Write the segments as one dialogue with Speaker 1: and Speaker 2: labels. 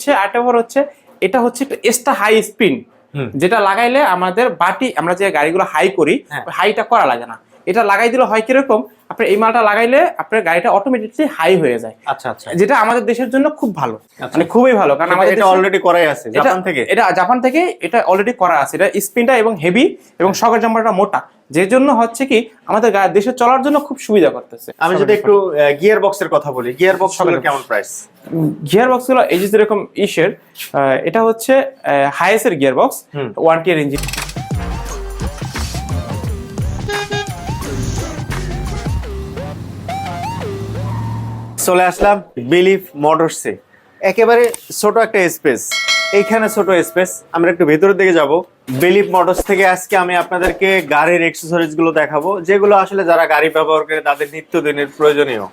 Speaker 1: হচ্ছে আরেকটা ব্যাপার হচ্ছে এটা হচ্ছে একটা এক্সট্রা হাই স্পিন। যেটা লাগাইলে আমাদের বাটি আমরা যে গাড়িগুলো হাই করি
Speaker 2: হ্যাঁ।
Speaker 1: হাইটা করা লাগে না এটা লাগাই দিলে হয় কীরকম? আপনার এই মালটা লাগাইলে আপনার গাড়িটা অটোমেটিকলি হাই হয়ে যায়।
Speaker 2: আচ্ছা আচ্ছা।
Speaker 1: যেটা আমাদের দেশের জন্য খুব ভালো।
Speaker 2: আচ্ছা।
Speaker 1: মানে খুবই ভালো কারণ আমাদের
Speaker 2: এটা অলরেডি করাই আছে জাপান থেকে?
Speaker 1: এটা জাপান থেকে এটা অলরেডি করা আছে। এটা স্পিনটা এবং হেভি এবং সকের জাম্পারটা মোটা। যে জন্য হচ্ছে কি আমাদের দেশে চলার জন্য খুব সুবিধা করতেছে।
Speaker 2: আমি যদি একটু গিয়ার বক্সের কথা বলি গিয়ার বক্স কেমন প্রাইস
Speaker 1: গিয়ার বক্সগুলো এই যে যেরকম ইসের এটা হচ্ছে হাইয়েস্টের gear box. One tier engine
Speaker 2: চলে আসলাম বিলিফ মোটরসে একেবারে ছোট একটা স্পেস এইখানে ছোট স্পেস আমরা একটু ভেতরের দিকে যাব। বিলিফ মোটরস থেকে আজকে আমি আপনাদেরকে গাড়ির অ্যাক্সেসরিজগুলো দেখাবো। যেগুলো আসলে যারা গাড়ি ব্যবহার করে তাদের নিত্যদিনের প্রয়োজনীয়।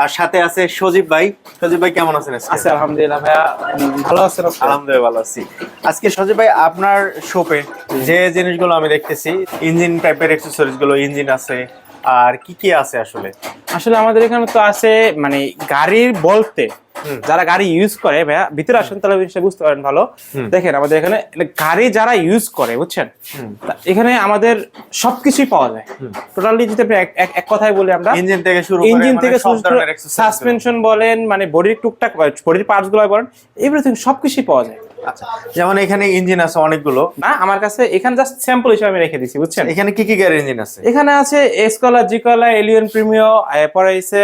Speaker 2: আর সাথে আছে সজীব ভাই। সজীব ভাই কেমন আছেন?
Speaker 1: আছে আলহামদুলিল্লাহ ভাইয়া। ভালো আছেন?
Speaker 2: আলহামদুলিল্লাহ ভালো আছি। আজকে সজীব ভাই আপনার শপে যে জিনিসগুলো আমি দেখতেছি ইঞ্জিন টাইপের অ্যাক্সেসরিজগুলো ইঞ্জিন আছে আর কি কি আছে আসলে?
Speaker 1: আসলে আমাদের এখানে তো আছে মানে গাড়ির বলতে যারা গাড়ি ইউজ করে ভাইয়া ভিতরে আসেন তাহলে জিনিসটা বুঝতে পারেন ভালো। দেখেন আমাদের এখানে গাড়ি যারা ইউজ করে বুঝছেন? এখানে আমাদের সবকিছুই পাওয়া যায়। টোটালি যদি আপনি এক- কথায় বলি আমরা
Speaker 2: ইঞ্জিন থেকে শুরু করে
Speaker 1: ইঞ্জিন
Speaker 2: মানে
Speaker 1: থেকে সাসপেনশন বলেন মানে বডির টুকটাক বডির পার্টসগুলো বলেন এভরিথিং সবকিছুই পাওয়া যায়।
Speaker 2: আচ্ছা যেমন এখানে ইঞ্জিন আছে অনেকগুলো।
Speaker 1: না আমার কাছে এখানে জাস্ট স্যাম্পল হিসেবে আমি রেখে দিছি বুঝছেন?
Speaker 2: এখানে কি কি গাড়ির ইঞ্জিন আছে?
Speaker 1: এখানে আছে এসকলা জিকলা এলিয়ন প্রিমিও এরপরে আছে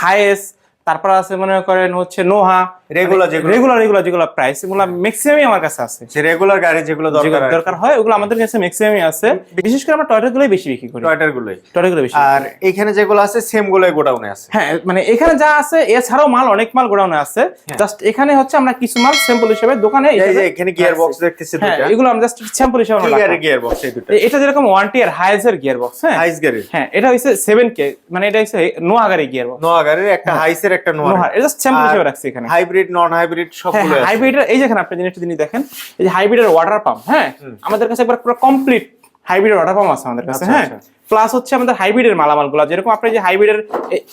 Speaker 1: হাইএস তারপর আছে মনে করেন হচ্ছে নোহা
Speaker 2: Regular যেগুলো।
Speaker 1: রেগুলার রেগুলার যেগুলো প্রাইস এগুলো ম্যাক্সিমামই আমার কাছে আছে।
Speaker 2: যে রেগুলার গাড়ি যেগুলো দরকার
Speaker 1: দরকার হয় ওগুলো আমাদের কাছে ম্যাক্সিমামই আছে। বিশেষ করে আমরা টয়টা গুলোই বেশি বিক্রি করি।
Speaker 2: টয়টার গুলোই।
Speaker 1: টয়টা গুলো বেশি
Speaker 2: আর এখানে যেগুলো আছে সেম গুলোই গোডাউনে আছে।
Speaker 1: হ্যাঁ মানে এখানে যা আছে এছাড়াও মাল অনেক মাল গোডাউনে আছে। জাস্ট এখানে হচ্ছে আমরা কিছু মাল স্যাম্পল হিসেবে দোকানে
Speaker 2: এই যে এখানে গিয়ার বক্স দেখতেছি
Speaker 1: হ্যাঁ
Speaker 2: দুটো
Speaker 1: এগুলো আমরা জাস্ট স্যাম্পল হিসেবে আমরা
Speaker 2: গাড়ির গিয়ার বক্স এই দুটো
Speaker 1: এটা যেরকম ওয়ান টিয়ার হাইজের গিয়ার বক্স হ্যাঁ?
Speaker 2: গাড়ির।
Speaker 1: হ্যাঁ এটা হচ্ছে সেভেন কে মানে এটা হচ্ছে নোয়া গাড়ি গিয়ার বক্স
Speaker 2: নোয়া গাড়ির একটা হাইসের একটা নোয়া
Speaker 1: এটা জাস্ট স্যাম্পল হিসেবে রাখছি এখানে।
Speaker 2: হাইব্রিড নন হাইব্রিড সবগুলো আছে।
Speaker 1: হাইব্রিডের এই যেখানে আপনি জিনিসটা জিনিস দেখেন এই যে হাইব্রিডের ওয়াটার পাম্প হ্যাঁ আমাদের কাছে একবার পুরো কমপ্লিট হাইব্রিডের ওয়াটার পাম্প আছে আমাদের কাছে
Speaker 2: আচ্ছা,
Speaker 1: হ্যাঁ।
Speaker 2: আচ্ছা।
Speaker 1: প্লাস হচ্ছে আমাদের হাইব্রিডের মালামালগুলো যেরকম আপনি যে হাইব্রিডের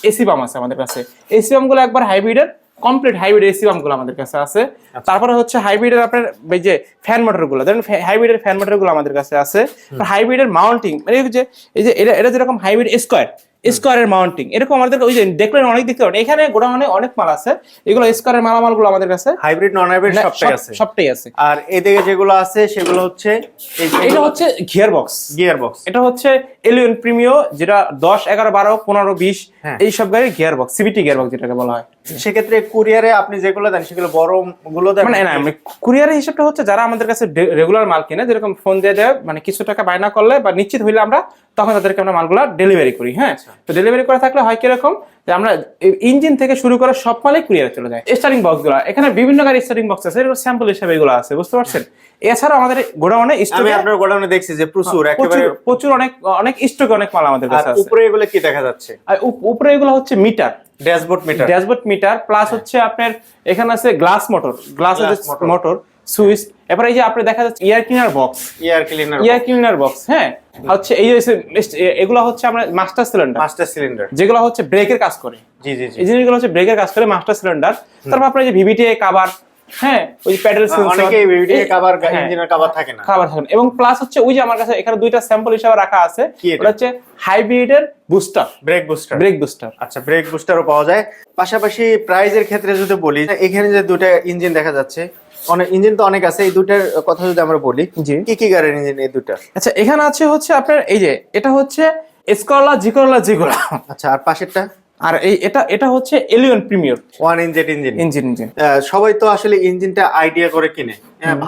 Speaker 1: এসি পাম্প আছে আমাদের কাছে এসি পাম্পগুলো একবার হাইব্রিডের কমপ্লিট হাইব্রিড এসি পাম্পগুলো আমাদের কাছে আছে।
Speaker 2: আচ্ছা।
Speaker 1: তারপরে হচ্ছে হাইব্রিডের আপনার এই যে ফ্যান মোটরগুলো ধরেন হাইব্রিডের ফ্যান মোটরগুলো আমাদের কাছে আছে। হাইব্রিডের মাউন্টিং মানে এই যে এই যে এটা এটা যেরকম হাইব্রিড স্কোয়ার স্কোয়ারের মাউন্টিং এরকম আমাদের ওই যে দেখলেন অনেক দেখতে পারেন এখানে গোডাউনে অনেক মাল আছে। এগুলো স্কোয়ারের মালামালগুলো আমাদের কাছে।
Speaker 2: হাইব্রিড নন হাইব্রিড সবটাই আছে।
Speaker 1: সবটাই আছে।
Speaker 2: আর এদিকে যেগুলো আছে সেগুলো হচ্ছে
Speaker 1: এটা হচ্ছে গিয়ার বক্স
Speaker 2: গিয়ার বক্স
Speaker 1: এটা হচ্ছে এলিয়ন প্রিমিও যেটা দশ এগারো বারো পনেরো বিশ
Speaker 2: হ্যাঁ।
Speaker 1: এই সব গাড়ির gear box CVT gear box যেটাকে বলা হয়।
Speaker 2: সেক্ষেত্রে কুরিয়ারে আপনি যেগুলো দেন সেগুলো বড়গুলো দেন
Speaker 1: মানে না কুরিয়ারের হিসাবটা হচ্ছে যারা আমাদের কাছে রেগুলার মাল কিনে যেরকম ফোন দিয়ে দেয় মানে কিছু টাকা বায়না করলে বা নিশ্চিত হইলে আমরা তখন তাদেরকে আমরা মালগুলো ডেলিভারি করি হ্যাঁ? তো ডেলিভারি করা থাকলে হয় কীরকম যে আমরা ইঞ্জিন থেকে শুরু করে সব মালই কুরিয়ারে চলে যায়। স্টারিং বক্সগুলো। এখানে বিভিন্ন গাড়ির স্টারিং বক্স আছে এগুলো স্যাম্পল হিসেবে এগুলো আছে বুঝতে পারছেন? এছাড়াও আমাদের গোডাউনে স্টকে
Speaker 2: আপনার গোডাউনে দেখছি যে প্রচুর একেবারে
Speaker 1: প্রচুর অনেক অনেক স্টকে অনেক মাল আমাদের কাছে আছে।
Speaker 2: উপরে এগুলো কি দেখা যাচ্ছে?
Speaker 1: আর উপরে এগুলো হচ্ছে meter
Speaker 2: dashboard meter
Speaker 1: dashboard meter plus হচ্ছে আপনার এখানে আছে glass motor glass motor switch. এরপর এই যে আপনি দেখা যাচ্ছে air cleaner box
Speaker 2: air cleaner
Speaker 1: air cleaner box হ্যাঁ? হচ্ছে এই যে এগুলো হচ্ছে আমরা মাস্টার সিলিন্ডার
Speaker 2: মাস্টার সিলিন্ডার
Speaker 1: যেগুলো হচ্ছে ব্রেকের কাজ করে।
Speaker 2: জি জি জি।
Speaker 1: এই জিনিসগুলো হচ্ছে ব্রেকের কাজ করে মাস্টার সিলিন্ডার তারপর আপনার যে ভিভিটিএ কাভার হ্যাঁ? ওই প্যাডেল সেন্সর
Speaker 2: অনেকে ভিডিও কভার ইঞ্জিনের কভার থাকে না।
Speaker 1: খাবার থাকেন এবং প্লাস হচ্ছে ওই যে আমার কাছে এখানে দুইটা স্যাম্পল হিসাবে রাখা আছে? ওটা হচ্ছে হাইব্রিডের booster
Speaker 2: brake booster
Speaker 1: brake booster
Speaker 2: আচ্ছা ব্রেক বুস্টারও পাওয়া যায়। পাশাপাশি প্রাইজের ক্ষেত্রে যদি বলি এখানে যে দুটো ইঞ্জিন দেখা যাচ্ছে অনেক ইঞ্জিন তো অনেক আছে এই দুটার কথা যদি আমরা বলি
Speaker 1: জি।
Speaker 2: কি কি গাড়ির ইঞ্জিন এই দুটা
Speaker 1: আচ্ছা এখানে আছে হচ্ছে আপনার এই যে এটা হচ্ছে এসকরলা জিকলা জিগোলা
Speaker 2: আচ্ছা আর পাশেরটা?
Speaker 1: আর এই এটা এটা হচ্ছে এলিয়ন প্রিমিয়র
Speaker 2: ওয়ান ইঞ্জেট ইঞ্জিন
Speaker 1: ইঞ্জিন ইঞ্জিন
Speaker 2: সবাই তো আসলে ইঞ্জিনটা আইডিয়া করে কিনে।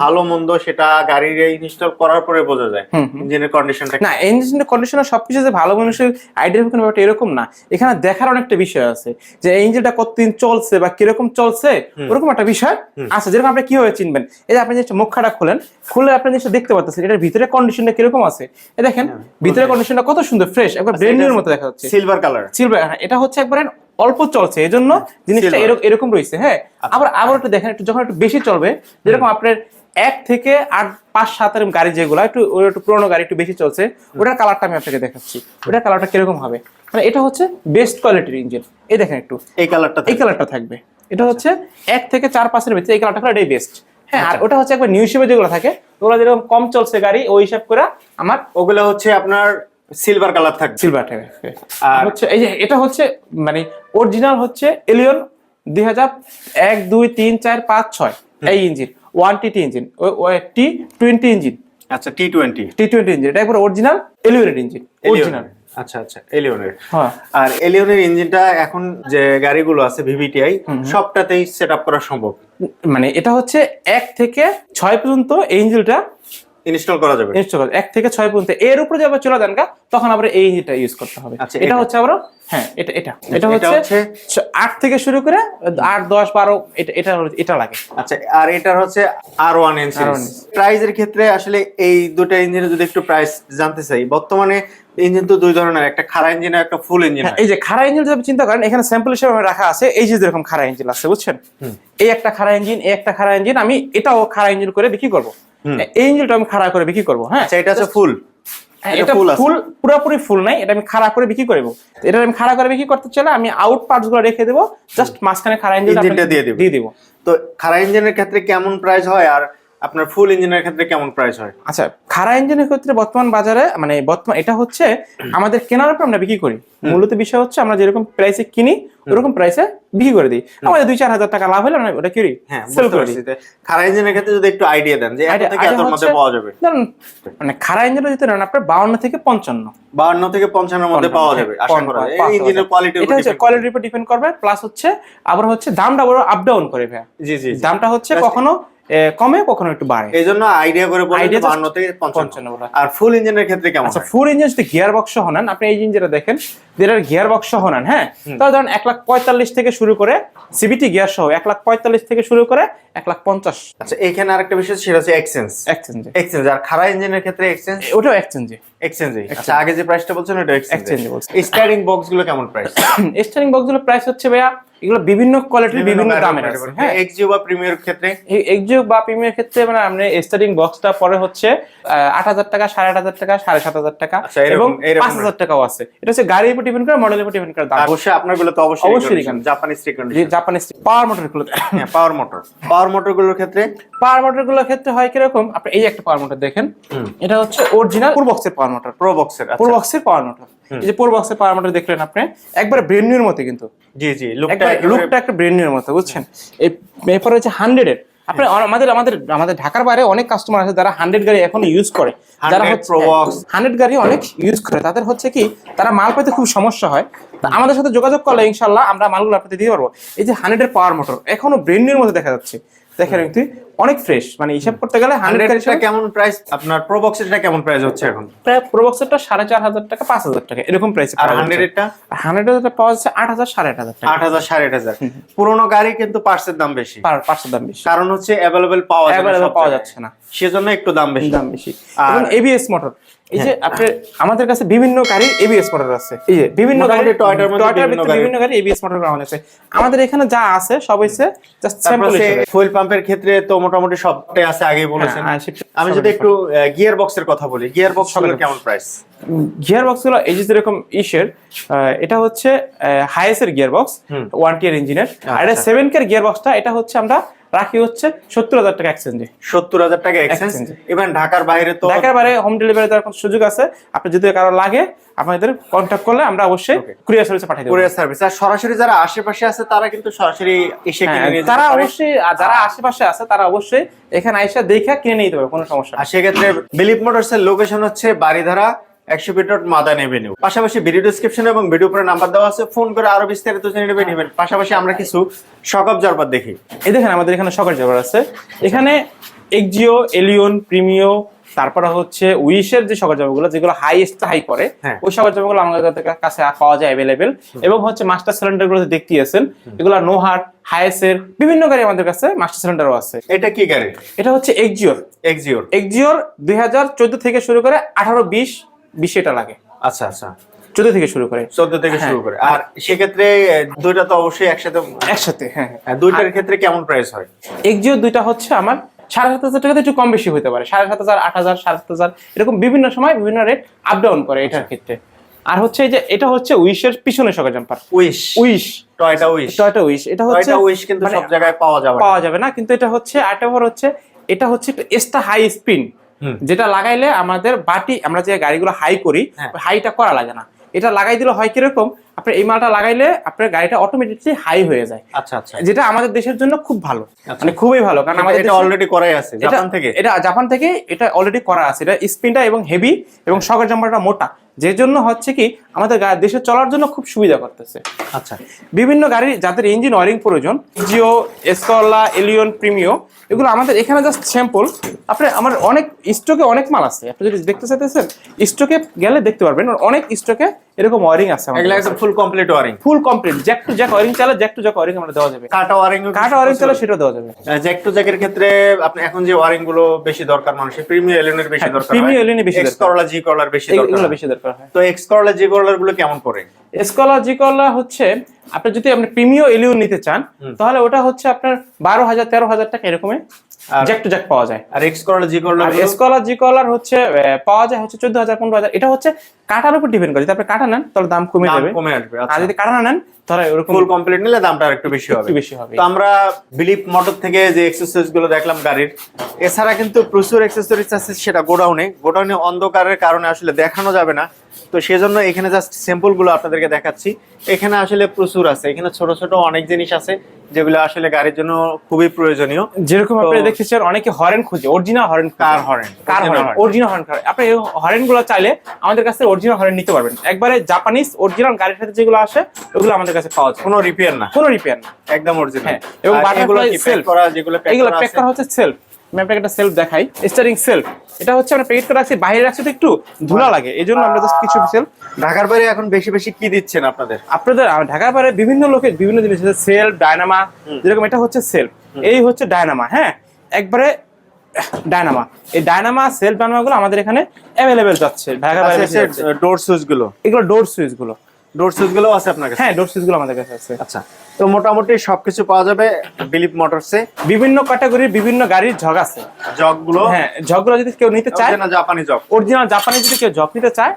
Speaker 2: ভালো মন্দ সেটা গাড়ির ইনস্টল করার পরে বোঝা যায়। ইঞ্জিনের কন্ডিশনটা
Speaker 1: না ইঞ্জিনের কন্ডিশনার সবকিছু যে ভালো মানুষের আইডিয়া কোনো ব্যাপারটা এরকম না। এখানে দেখার অনেকটা বিষয় আছে যে ইঞ্জিনটা কতদিন চলছে বা কীরকম চলছে ওরকম একটা বিষয় আছে। যেরকম আপনি কীভাবে চিনবেন? এই যে আপনি জিনিসটা মুখখাটা খুলেন খুলে আপনি জিনিসটা দেখতে পাচ্ছেন এটার ভিতরে কন্ডিশনটা কীরকম আছে? এই দেখেন ভিতরে কন্ডিশনটা কত সুন্দর ফ্রেশ একবার ব্রেন নিউর মতো দেখা যাচ্ছে।
Speaker 2: সিলভার কালার
Speaker 1: সিলভার এটা হচ্ছে একবারে অল্প চলছে এই জন্য জিনিসটা
Speaker 2: Silver.
Speaker 1: এরকম এরকম রয়েছে হ্যাঁ। আবার আবার একটু দেখেন একটু যখন একটু বেশি চলবে যেরকম আপনার এক থেকে আট পাঁচ সাত এরকম গাড়ি যেগুলো একটু একটু পুরোনো গাড়ি একটু বেশি চলছে ওটার কালারটা আমি আপনাকে দেখাচ্ছি। ওটার কালারটা কীরকম হবে? মানে এটা হচ্ছে বেস্ট কোয়ালিটির ইঞ্জিন এই দেখেন একটু।
Speaker 2: এই কালারটা
Speaker 1: এই কালারটা থাকবে। এটা হচ্ছে এক থেকে চার পাঁচের ভিতরে এই কালারটা এটাই বেস্ট হ্যাঁ আর ওটা হচ্ছে একবার নিউ হিসেবে যেগুলো থাকে ওগুলো যেরকম কম চলছে গাড়ি ওই হিসাব করে আমার
Speaker 2: ওগুলো হচ্ছে আপনার সিলভার কালার থাকবে।
Speaker 1: সিলভার আর- হচ্ছে এই যে এটা হচ্ছে মানে অরিজিনাল হচ্ছে এলিয়ন দুই হাজার এক দুই তিন চার পাঁচ ছয়। এই engine one T T engine T twenty engine
Speaker 2: আচ্ছা T twenty
Speaker 1: T twenty engine এটা একবার অরিজিনাল এলিয়নের ইঞ্জিন অরিজিনাল
Speaker 2: আচ্ছা আচ্ছা এলিয়নের
Speaker 1: হ্যাঁ।
Speaker 2: আর এলিয়নের ইঞ্জিনটা এখন যে গাড়িগুলো আছে ভিভিটিআই সবটাতেই সেট আপ করা সম্ভব।
Speaker 1: মানে এটা হচ্ছে এক থেকে ছয় পর্যন্ত এই ইঞ্জিনটা
Speaker 2: ইনস্টল করা যাবে।
Speaker 1: ইনস্টল করতে এক থেকে ছয় পর্যন্ত এর উপরে যাবে চলে যান গা, তখন আবার এই ইঞ্জিনটা ইউজ করতে হবে।
Speaker 2: আচ্ছা,
Speaker 1: এটা
Speaker 2: এটা।
Speaker 1: হচ্ছে আবার হ্যাঁ এটা এটা। এটা
Speaker 2: এটা
Speaker 1: হচ্ছে আট থেকে শুরু করে আট দশ বারো এটা এটা এটা লাগে।
Speaker 2: আচ্ছা আর এটার হচ্ছে আর ওয়ান এন
Speaker 1: R1N
Speaker 2: প্রাইজের ক্ষেত্রে আসলে এই দুটো ইঞ্জিনের যদি একটু প্রাইস জানতে চাই বর্তমানে ইঞ্জিন তো দুই ধরনের একটা খাড়া ইঞ্জিন আর একটা ফুল ইঞ্জিন
Speaker 1: হ্যাঁ, এই যে খাড়া ইঞ্জিন যদি চিন্তা করেন এখানে স্যাম্পল হিসেবে রাখা আছে এই যে যেরকম খাড়া ইঞ্জিন আছে বুঝছেন? এই একটা খাড়া ইঞ্জিন এই একটা খাড়া ইঞ্জিন আমি এটাও খাড়া ইঞ্জিন করে বিক্রি করব। এই ইঞ্জিনটা আমি খাড়া করে বিক্রি করব হ্যাঁ?
Speaker 2: আচ্ছা এটা হচ্ছে ফুল।
Speaker 1: হ্যাঁ,
Speaker 2: এটা
Speaker 1: ফুল পুরোপুরি ফুল নাই এটা আমি খাড়া করে বিক্রি করব। এটা আমি খাড়া করে বিক্রি করতে চাইলে আমি আউট পার্টসগুলো রেখে দেবো জাস্ট মাঝখানে খাড়া ইঞ্জিন
Speaker 2: ইঞ্জিনটা। দিয়ে দিবো। তো খাড়া ইঞ্জিনের ক্ষেত্রে কেমন প্রাইস হয়? আর আপনার ফুল ইঞ্জিনের ক্ষেত্রে কেমন প্রাইস হয়?
Speaker 1: আচ্ছা খাড়া ইঞ্জিনের ক্ষেত্রে বর্তমান বাজারে মানে বর্তমান এটা হচ্ছে আমাদের কেনার উপর আমরা বিক্রি করি। মূলত বিষয় হচ্ছে আমরা যেরকম প্রাইসে কিনি ওরকম প্রাইসে বিক্রি করে দিই। আমাদের দুই চার হাজার টাকা লাভ হলে আমরা ওটা কিনি
Speaker 2: হ্যাঁ
Speaker 1: সেল করে দিই।
Speaker 2: খাড়া ইঞ্জিনের ক্ষেত্রে যদি একটু আইডিয়া দেন যে এত থেকে এতর মধ্যে পাওয়া যাবে।
Speaker 1: মানে খাড়া ইঞ্জিনের যদি নেন আপনার বাউন্ন থেকে পঞ্চান্ন।
Speaker 2: বাউন্ন থেকে পঞ্চান্নের মধ্যে পাওয়া যাবে আশা করা যায়। এই ইঞ্জিনের কোয়ালিটি
Speaker 1: এটা হচ্ছে কোয়ালিটির উপর ডিপেন্ড করবে প্লাস হচ্ছে আবার হচ্ছে দামটা বড় আপ ডাউন করে ভাইয়া।
Speaker 2: জি জি।
Speaker 1: দামটা হচ্ছে কখনো কমে কখনো একটু বাড়ে?
Speaker 2: এই জন্য আইডিয়া করে
Speaker 1: Idea just
Speaker 2: থেকে পঞ্চান্ন। আর ফুল ইঞ্জিনের ক্ষেত্রে কেমন
Speaker 1: আচ্ছা ফুল ইঞ্জিন যদি গিয়ার বক্স সহ আপনি এই ইঞ্জিন যেটা দেখেন। যেটার গিয়ার বক্স সহ নেন হ্যাঁ? তাহলে ধরেন এক লাখ পঁয়তাল্লিশ থেকে শুরু করে সিবিটি গিয়ার সহ এক লাখ পঁয়তাল্লিশ থেকে শুরু করে এক লাখ পঞ্চাশ।
Speaker 2: আচ্ছা এখানে আরেকটা বিষয় সেটা হচ্ছে এক্সচেঞ্জ
Speaker 1: এক্সচেঞ্জে
Speaker 2: এক্সচেঞ্জ আর খাড়া ইঞ্জিনের ক্ষেত্রে এক্সচেঞ্জ
Speaker 1: ওটাও এক্সচেঞ্জে
Speaker 2: এক্সচেঞ্জে আচ্ছা আগে যে প্রাইসটা বলছেন ওটা এক্সচেঞ্জ স্টারিং কেমন প্রাইস
Speaker 1: স্টারিং প্রাইস হচ্ছে ভাইয়া এগুলো বিভিন্ন কোয়ালিটির বিভিন্ন দামের আছে হ্যাঁ?
Speaker 2: এক্সজিও বা প্রিমিয়ার ক্ষেত্রে?
Speaker 1: এক্সিও বা প্রিমিয়ার ক্ষেত্রে মানে আপনি স্টার্টিং বক্সটা পরে হচ্ছে আট হাজার টাকা সাড়ে আট হাজার টাকা সাড়ে সাত হাজার টাকা
Speaker 2: আচ্ছা,
Speaker 1: এবং
Speaker 2: এরকম
Speaker 1: পাঁচ হাজার টাকাও আছে। এটা হচ্ছে গাড়ির উপর ডিপেন্ড করে মডেলের উপর ডিপেন্ড করে। দাম
Speaker 2: অবশ্যই আপনারগুলো তো অবশ্যই
Speaker 1: অবশ্যই
Speaker 2: জাপানিজ রিকন্ডিশন
Speaker 1: জাপানিজ পাওয়ার মোটরগুলো
Speaker 2: হ্যাঁ পাওয়ার মোটর পাওয়ার মোটরগুলোর ক্ষেত্রে?
Speaker 1: পাওয়ার মোটরগুলোর ক্ষেত্রে হয় কীরকম? আপনি এই একটা পাওয়ার মোটর দেখেন। এটা হচ্ছে অরিজিনাল পুর বক্সের পাওয়ার মোটর
Speaker 2: প্রো বক্সের
Speaker 1: পুর বক্সের পাওয়ার মোটর এই যে পুর বক্সের পাওয়ার মোটর দেখলেন আপনি একবার ব্রেন নিউর মতো কিন্তু।
Speaker 2: জি জি লুকটা
Speaker 1: লুকটা একটা ব্রেন নিউর মতো বুঝছেন? এই এরপর হচ্ছে হান্ড্রেড এর। আপনি আমাদের আমাদের আমাদের ঢাকার বাইরে অনেক কাস্টমার আছে যারা হান্ড্রেড গাড়ি এখন ইউজ করে। যারা হচ্ছে হান্ড্রেড গাড়ি অনেক ইউজ করে। তাদের হচ্ছে কি তারা মাল পেতে খুব সমস্যা হয়। তা আমাদের সাথে যোগাযোগ করলে ইনশাল্লাহ আমরা মালগুলো আপনাদের দিতে পারব। এই যে হান্ড্রেড এর পাওয়ার মোটর এখনও ব্রেন্ডের মধ্যে দেখা যাচ্ছে। দেখেন একটু অনেক ফ্রেশ মানে হিসাব করতে গেলে হান্ড্রেড
Speaker 2: কেমন প্রাইস আপনার কেমন প্রাইস হচ্ছে এখন?
Speaker 1: প্রায় সাড়ে চার হাজার টাকা পাঁচ হাজার টাকা এরকম প্রাইস
Speaker 2: আর
Speaker 1: হান্ড্রেড পাওয়া যাচ্ছে আট হাজার সাড়ে আট হাজার
Speaker 2: আট হাজার সাড়ে আট হাজার। পুরোনো গাড়ি কিন্তু পার্টসের দাম বেশি।
Speaker 1: দাম বেশি।
Speaker 2: কারণ হচ্ছে অ্যাভেলেবেল পাওয়া সব
Speaker 1: পাওয়া যাচ্ছে না।
Speaker 2: সেজন্য একটু দাম বেশি।
Speaker 1: দাম বেশি।
Speaker 2: আর-
Speaker 1: এবিএস মোটর এই যে আপনার আমাদের কাছে বিভিন্ন গাড়ির এবিএস মোটর আছে। এই যে বিভিন্ন গাড়ির
Speaker 2: টয়োটার মধ্যে বিভিন্ন গাড়ি-
Speaker 1: গাড়ি এবিএস মোটর আমাদের আছে আমাদের এখানে যা আছে সব হচ্ছে জাস্ট স্যাম্পল
Speaker 2: ফুয়েল পাম্পের ক্ষেত্রে তো মোটামুটি সবটাই আছে আগেই বলেছেন।
Speaker 1: হ্যাঁ,
Speaker 2: আমি যদি একটু গিয়ার বক্সের কথা বলি গিয়ার বক্সগুলোর কেমন প্রাইস
Speaker 1: গিয়ার বক্সগুলো এই যে যেরকম ইসের আহ, এটা হচ্ছে হাইয়েস্ট এর গিয়ার বক্স ওয়ান টিয়ার ইঞ্জিনের আর এটা। সেভেন কে গিয়ার বক্সটা এটা হচ্ছে আমরা রাখি হচ্ছে সত্তর হাজার টাকা এক্সচেঞ্জে
Speaker 2: সত্তর হাজার টাকা এক্সচেঞ্জ। ইভেন ঢাকার বাইরে তো
Speaker 1: ঢাকার বাইরে হোম ডেলিভারি দেওয়ার কোনো সুযোগ আছে? আপনি যদি কারও লাগে আপনাদের কন্ট্যাক্ট করলে আমরা অবশ্যই কুরিয়ার সার্ভিসে পাঠিয়ে দেবো।
Speaker 2: কুরিয়ার সার্ভিস আর সরাসরি যারা আশেপাশে আছে তারা কিন্তু সরাসরি এসে কিনে
Speaker 1: হ্যাঁ,
Speaker 2: নিয়ে
Speaker 1: তারা অবশ্যই যারা আশেপাশে আছে তারা অবশ্যই এখানে আইসা দেখে কিনে নিতে পারবে কোনো সমস্যা
Speaker 2: আর সেক্ষেত্রে বিলিপ মোটরস এর লোকেশন হচ্ছে বাড়িধারা একশো ফিট রোড মাদান এভিনিউ পাশাপাশি ভিডিও ডিসক্রিপশন এবং ভিডিও পরে নাম্বার দেওয়া আছে ফোন করে আরও বিস্তারিত জেনে নেবেন নেবেন। পাশাপাশি আমরা কিছু শকআপ জরপাত দেখি।
Speaker 1: এই দেখেন আমাদের এখানে সকাল যাবার আছে। এখানে এক্সিও এলিয়ন প্রিমিও তারপরে হচ্ছে উইশের যে সকাল জামাগুলো যেগুলো হাইয়েস্ট হাই করে
Speaker 2: হ্যাঁ।
Speaker 1: ওই সকাল জামাগুলো আমাদের কাছে পাওয়া যায় অ্যাভেলেবেল এবং হচ্ছে মাস্টার সিলিন্ডারগুলো দেখতে আছেন এগুলো নোহার হাইয়েস্টের বিভিন্ন গাড়ি আমাদের কাছে মাস্টার সিলিন্ডারও আছে।
Speaker 2: এটা কি গাড়ি?
Speaker 1: এটা হচ্ছে এক্সিওর
Speaker 2: এক্সিওর
Speaker 1: এক্সিওর দুই হাজার চোদ্দ থেকে শুরু করে আঠারো বিশ বিশ এটা লাগে।
Speaker 2: আচ্ছা আচ্ছা।
Speaker 1: চোদ্দ থেকে শুরু করে।
Speaker 2: চোদ্দ থেকে
Speaker 1: হ্যাঁ।
Speaker 2: শুরু করে। আর সেক্ষেত্রে দুইটা তো অবশ্যই একসাথে
Speaker 1: একসাথে হ্যাঁ। হ্যাঁ
Speaker 2: হ্যাঁ, দুইটার ক্ষেত্রে কেমন প্রাইস হয়?
Speaker 1: এক্সিও দুইটা হচ্ছে আমার সাড়ে সাত হাজার টাকাতে একটু কম বেশি হতে পারে। সাড়ে সাত হাজার আট হাজার সাড়ে সাত হাজার এরকম বিভিন্ন সময় বিভিন্ন রেট আপ ডাউন করে এটার ক্ষেত্রে। আর হচ্ছে এই যে এটা হচ্ছে উইশের পিছনে সকাল jumper
Speaker 2: Wish
Speaker 1: Wish
Speaker 2: Toyota Wish
Speaker 1: Toyota Wish এটা হচ্ছে
Speaker 2: উইশ কিন্তু
Speaker 1: মানে
Speaker 2: সব জায়গায় পাওয়া যাবে
Speaker 1: পাওয়া যাবে না কিন্তু এটা হচ্ছে ব্যাপার হচ্ছে এটা হচ্ছে এক্সট্রা হাই স্পিন। যেটা লাগাইলে আমাদের বাটি আমরা যে গাড়িগুলো হাই করি
Speaker 2: হ্যাঁ।
Speaker 1: হাইটা করা লাগে না। এটা লাগাই দিলে হয় কীরকম? আপনার এই মালটা লাগাইলে আপনার গাড়িটা অটোমেটিকলি হাই হয়ে যায়।
Speaker 2: আচ্ছা আচ্ছা।
Speaker 1: যেটা আমাদের দেশের জন্য খুব ভালো। মানে খুবই ভালো কারণ আমাদের
Speaker 2: এটা অলরেডি করাই আছে জাপান থেকে?
Speaker 1: এটা জাপান থেকে এটা অলরেডি করা আছে। এটা স্পিনটা এবং হেভি এবং শকের জাম্পারটা মোটা। যে জন্য হচ্ছে কি আমাদের দেশে চলার জন্য খুব সুবিধা করতেছে।
Speaker 2: আচ্ছা।
Speaker 1: বিভিন্ন গাড়ি যাদের ইঞ্জিন ওয়ারিং প্রয়োজন জিও এসকলা এলিয়ন প্রিমিও এগুলো আমাদের এখানে জাস্ট স্যাম্পল আপনি আমার অনেক স্টকে অনেক মাল আছে। আপনি যদি দেখতে চাইতেছেন স্টকে গেলে দেখতে পারবেন। অনেক স্টকে এরকম ওয়ারিং আছে
Speaker 2: এগুলা একদম full complete wiring.
Speaker 1: Full complete jack to jack wiring চালে জ্যাক টু জ্যাক ওয়ারিং আমরা দেওয়া যাবে।
Speaker 2: কাটা ওয়ারিং
Speaker 1: কাটা ওয়ারিং চালে সেটা দেওয়া যাবে।
Speaker 2: জ্যাক টু জ্যাকের ক্ষেত্রে আপনি এখন যে ওয়ারিংগুলো বেশি দরকার মানুষের প্রিমিয়াম এলিয়নের বেশি
Speaker 1: হ্যাঁ,
Speaker 2: দরকার
Speaker 1: Alien এর বেশি দরকার।
Speaker 2: করলা জি করলার বেশি দরকার
Speaker 1: এগুলো বেশি দরকার। হয়?
Speaker 2: তো এক্স জি করলারগুলো কেমন করে
Speaker 1: স্কলা জিকলা হচ্ছে আপনি যদি আপনি প্রিমিও এলিয়ন নিতে চান তাহলে ওটা হচ্ছে আপনার বারো হাজার তেরো হাজার টাকা এরকমে
Speaker 2: আর-
Speaker 1: জ্যাক টু জ্যাক পাওয়া যায়।
Speaker 2: আর এক্স জি
Speaker 1: স্কলার জি কলার হচ্ছে পাওয়া যায় হচ্ছে চোদ্দ হাজার পনেরো হাজার। এটা হচ্ছে কাটার উপর ডিপেন্ড করে। যদি আপনি কাটা নেন তাহলে দাম কমে যাবে।
Speaker 2: কমে আসবে
Speaker 1: আর যদি কাটা নেন তাহলে ওরকম
Speaker 2: ফুল কমপ্লিট নিলে দামটা একটু বেশি হবে।
Speaker 1: বেশি হবে।
Speaker 2: তো আমরা বিলিপ মোটর থেকে যে এক্সেসরিজগুলো দেখলাম গাড়ির এছাড়া কিন্তু প্রচুর এক্সেসরিজ আছে সেটা গোডাউনে। গোডাউনে অন্ধকারের কারণে আসলে দেখানো যাবে না। তো সেজন্য এখানে জাস্ট স্যাম্পলগুলো আপনাদেরকে দেখাচ্ছি। এখানে আসলে প্রচুর আছে। এখানে ছোট ছোট অনেক জিনিস আছে যেগুলো আসলে গাড়ির জন্য খুবই প্রয়োজনীয়।
Speaker 1: যেরকম আপনি দেখেছেন অনেকে হরেন খুঁজে original horn
Speaker 2: car horn?
Speaker 1: Car horn? Original horn. Car? আপনি এই হরেনগুলো চাইলে আমাদের কাছে অরিজিনাল হরেন নিতে পারবেন। একবারে জাপানিজ অরিজিনাল গাড়ির সাথে যেগুলো আসে ওগুলো আমাদের কাছে পাওয়া যায়।
Speaker 2: কোনো রিপেয়ার না।
Speaker 1: কোনো রিপেয়ার না।
Speaker 2: একদম অরিজিনাল
Speaker 1: হ্যাঁ, এবং
Speaker 2: প্যাক
Speaker 1: self।
Speaker 2: করা যেগুলো প্যাক করা
Speaker 1: হচ্ছে সেলফ আমি আপনাকে একটা সেলফ দেখাই। স্টারিং সেলফ এটা হচ্ছে আমরা প্যাকেট করে রাখছি বাইরে রাখছি তো একটু ধুলা লাগে এই জন্য আমরা জাস্ট কিছু সেলফ
Speaker 2: ঢাকার বাইরে এখন বেশি বেশি কি দিচ্ছেন আপনাদের?
Speaker 1: আপনাদের ঢাকার বাইরে বিভিন্ন লোকের বিভিন্ন জিনিস আছে সেলফ ডায়নামা যেরকম এটা হচ্ছে সেলফ এই হচ্ছে ডায়নামা হ্যাঁ? একবারে ডায়নামা এই ডায়নামা সেলফ ডায়নামা গুলো আমাদের এখানে অ্যাভেলেবেল যাচ্ছে ঢাকার বাইরে
Speaker 2: ডোর সুইচগুলো।
Speaker 1: এগুলো ডোর সুইচগুলো।
Speaker 2: ডোর সুইচগুলো আছে আপনার কাছে?
Speaker 1: হ্যাঁ ডোর সুইচগুলো আমাদের কাছে আছে।
Speaker 2: আচ্ছা তো মোটামুটি সবকিছু পাওয়া যাবে বিলিপ মোটরসে
Speaker 1: বিভিন্ন ক্যাটাগরির বিভিন্ন গাড়ির ঝগ আছে।
Speaker 2: জগগুলো?
Speaker 1: হ্যাঁ যদি কেউ নিতে চায়
Speaker 2: না জাপানি জগ
Speaker 1: অরিজিনাল জাপানি যদি কেউ জব নিতে চায়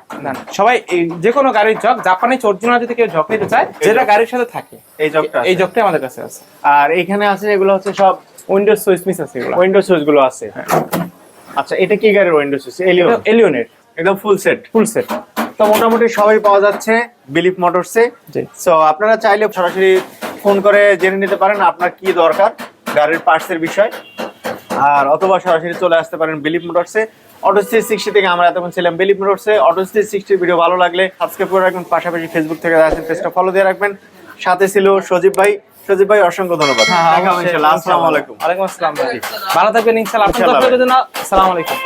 Speaker 1: সবাই যে কোনো গাড়ির জগ জাপানিজ অরিজিনাল যদি কেউ জব নিতে চায় যেটা গাড়ির সাথে থাকে
Speaker 2: এই জগটা
Speaker 1: এই জগটাই আমাদের কাছে আছে।
Speaker 2: আর এখানে আছে এগুলো হচ্ছে সব
Speaker 1: উইন্ডোজ সুইচ মিস আছে এগুলো।
Speaker 2: উইন্ডো সুইচগুলো আছে। আচ্ছা এটা কি গাড়ির উইন্ডো সুইচ এলিয়ন
Speaker 1: এলিয়নের
Speaker 2: একদম ফুল সেট
Speaker 1: ফুল সেট
Speaker 2: তো মোটামুটি সবাই পাওয়া যাচ্ছে বিলিপ মোটরসে সো আপনারা চাইলে সরাসরি ফোন করে জেনে নিতে পারেন আপনার কি দরকার গাড়ির পার্টসের বিষয়। আর অথবা সরাসরি চলে আসতে পারেন বিলিপ মোটরসে অটো থ্রি সিক্সটি থেকে আমরা এতক্ষণ ছিলাম বিলিপ মোটরসে অটো থ্রি সিক্সটির ভিডিও ভালো লাগলে সাবস্ক্রাইব করে রাখবেন পাশাপাশি ফেসবুক থেকে আছেন পেজটা ফলো দিয়ে রাখবেন। সাথে ছিল সজীব ভাই। সজীব ভাই অসংখ্য ধন্যবাদ। হবে ইনশাআল্লাহ। আসসালামু আলাইকুম।
Speaker 1: ওয়ালাইকুম আসসালাম। ভালো থাকবেন
Speaker 2: ইনশাআল্লাহ
Speaker 1: জন্য আসসালামু আলাইকুম।